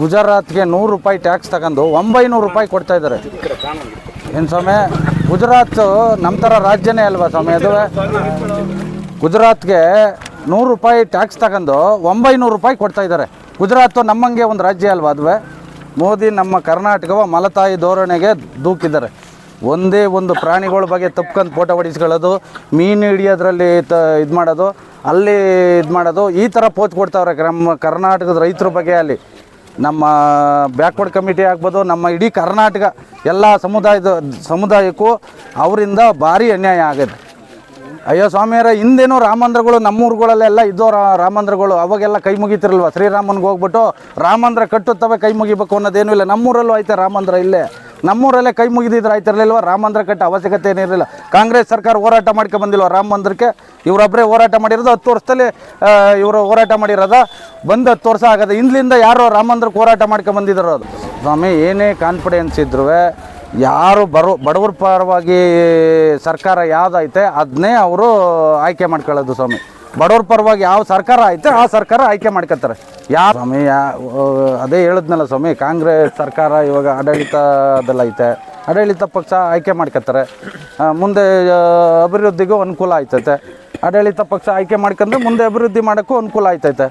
ಗುಜರಾತ್ಗೆ ನೂರು ರೂಪಾಯಿ ಟ್ಯಾಕ್ಸ್ ತಗೊಂಡು ಒಂಬೈನೂರು ರೂಪಾಯಿ ಕೊಡ್ತಾ ಇದ್ದಾರೆ. ಏನು ಸ್ವಾಮಿ, ಗುಜರಾತ್ ನಮ್ಮ ಥರ ರಾಜ್ಯನೇ ಅಲ್ವಾ ಸ್ವಾಮಿ ಅದು? ಗುಜರಾತ್ಗೆ ನೂರು ರೂಪಾಯಿ ಟ್ಯಾಕ್ಸ್ ತಗೊಂಡು ಒಂಬೈನೂರು ರೂಪಾಯಿ ಕೊಡ್ತಾ ಇದ್ದಾರೆ. ಗುಜರಾತ್ ನಮ್ಮಂಗೆ ಒಂದು ರಾಜ್ಯ ಅಲ್ವಾ ಅದುವೆ? ಮೋದಿ ನಮ್ಮ ಕರ್ನಾಟಕವ ಮಲತಾಯಿ ಧೋರಣೆಗೆ ದೂಕಿದ್ದಾರೆ. ಒಂದೇ ಒಂದು ಪ್ರಾಣಿಗಳ ಬಗ್ಗೆ ತಪ್ಕೊಂಡು ಫೋಟೋ ಹೊಡಿಸ್ಕೊಳ್ಳೋದು, ಮೀನು ಹಿಡಿಯೋದ್ರಲ್ಲಿ ತ ಇದು ಮಾಡೋದು, ಅಲ್ಲಿ ಇದು ಮಾಡೋದು, ಈ ಥರ ಪೋಚ್ ಕೊಡ್ತಾವ್ರೆ ನಮ್ಮ ಕರ್ನಾಟಕದ ರೈತರ ಬಗ್ಗೆ ಅಲ್ಲಿ. ನಮ್ಮ ಬ್ಯಾಕ್ವರ್ಡ್ ಕಮಿಟಿ ಆಗ್ಬೋದು, ನಮ್ಮ ಇಡೀ ಕರ್ನಾಟಕ, ಎಲ್ಲ ಸಮುದಾಯದ, ಸಮುದಾಯಕ್ಕೂ ಅವರಿಂದ ಭಾರಿ ಅನ್ಯಾಯ ಆಗಿದೆ. ಅಯ್ಯೋ ಸ್ವಾಮಿಯರ, ಹಿಂದೇನು ರಾಮಂದ್ರಗಳು ನಮ್ಮೂರುಗಳಲ್ಲೆಲ್ಲ ಇದ್ದೋ ರಾಮಂದ್ರಗಳು ಅವಾಗೆಲ್ಲ ಕೈ ಮುಗಿತಿರಲ್ವ? ಶ್ರೀರಾಮನ್ಗೆ ಹೋಗ್ಬಿಟ್ಟು ರಾಮಂದ್ರ ಕಟ್ಟುತ್ತವೆ, ಕೈ ಮುಗಿಬೇಕು ಅನ್ನೋದೇನೂ ಇಲ್ಲ. ನಮ್ಮೂರಲ್ಲೂ ಆಯ್ತಾ ರಾಮಂದ್ರ ಇಲ್ಲೇ? ನಮ್ಮೂರಲ್ಲೇ ಕೈ ಮುಗಿದಿದ್ರೆ ಆಯ್ತಿರಲಿಲ್ವ? ರಾಮಂದ್ರ ಕಟ್ಟ ಅವಶ್ಯಕತೆ ಏನಿರಲಿಲ್ಲ. ಕಾಂಗ್ರೆಸ್ ಸರ್ಕಾರ ಹೋರಾಟ ಮಾಡ್ಕೊಂಡು ಬಂದಿಲ್ವ ರಾಮ ಮಂದಿರಕ್ಕೆ? ಇವರೊಬ್ಬರೇ ಹೋರಾಟ ಮಾಡಿರೋದು, ಹತ್ತು ವರ್ಷದಲ್ಲಿ ಇವರು ಹೋರಾಟ ಮಾಡಿರೋದ? ಬಂದು ಹತ್ತು ವರ್ಷ ಆಗದೆ ಹಿಂದ್ಲಿಂದ ಯಾರು ರಾಮಂದ್ರ ಹೋರಾಟ ಮಾಡ್ಕೊಂಡು ಬಂದಿದ್ರು ಅದು. ಸ್ವಾಮಿ, ಏನೇ ಕಾನ್ಫಿಡೆನ್ಸ್ ಇದ್ರೂ ಯಾರು ಬರೋ, ಬಡವ್ರ ಪರವಾಗಿ ಸರ್ಕಾರ ಯಾವುದೈತೆ ಅದನ್ನೇ ಅವರು ಆಯ್ಕೆ ಮಾಡ್ಕೊಳ್ಳೋದು ಸ್ವಾಮಿ. ಬಡವ್ರ ಪರವಾಗಿ ಯಾವ ಸರ್ಕಾರ ಐತೆ, ಆ ಸರ್ಕಾರ ಆಯ್ಕೆ ಮಾಡ್ಕೊತಾರೆ. ಯಾ, ಸ್ವಾಮಿ ಅದೇ ಹೇಳಿದ್ನಲ್ಲ ಸ್ವಾಮಿ, ಕಾಂಗ್ರೆಸ್ ಸರ್ಕಾರ ಇವಾಗ ಆಡಳಿತದಲ್ಲೈತೆ ಆಡಳಿತ ಪಕ್ಷ ಆಯ್ಕೆ ಮಾಡ್ಕೊತಾರೆ. ಮುಂದೆ ಅಭಿವೃದ್ಧಿಗೂ ಅನುಕೂಲ ಆಯ್ತೈತೆ. ಆಡಳಿತ ಪಕ್ಷ ಆಯ್ಕೆ ಮಾಡ್ಕೊಂಡ್ರೆ ಮುಂದೆ ಅಭಿವೃದ್ಧಿ ಮಾಡೋಕ್ಕೂ ಅನುಕೂಲ ಆಯ್ತೈತೆ.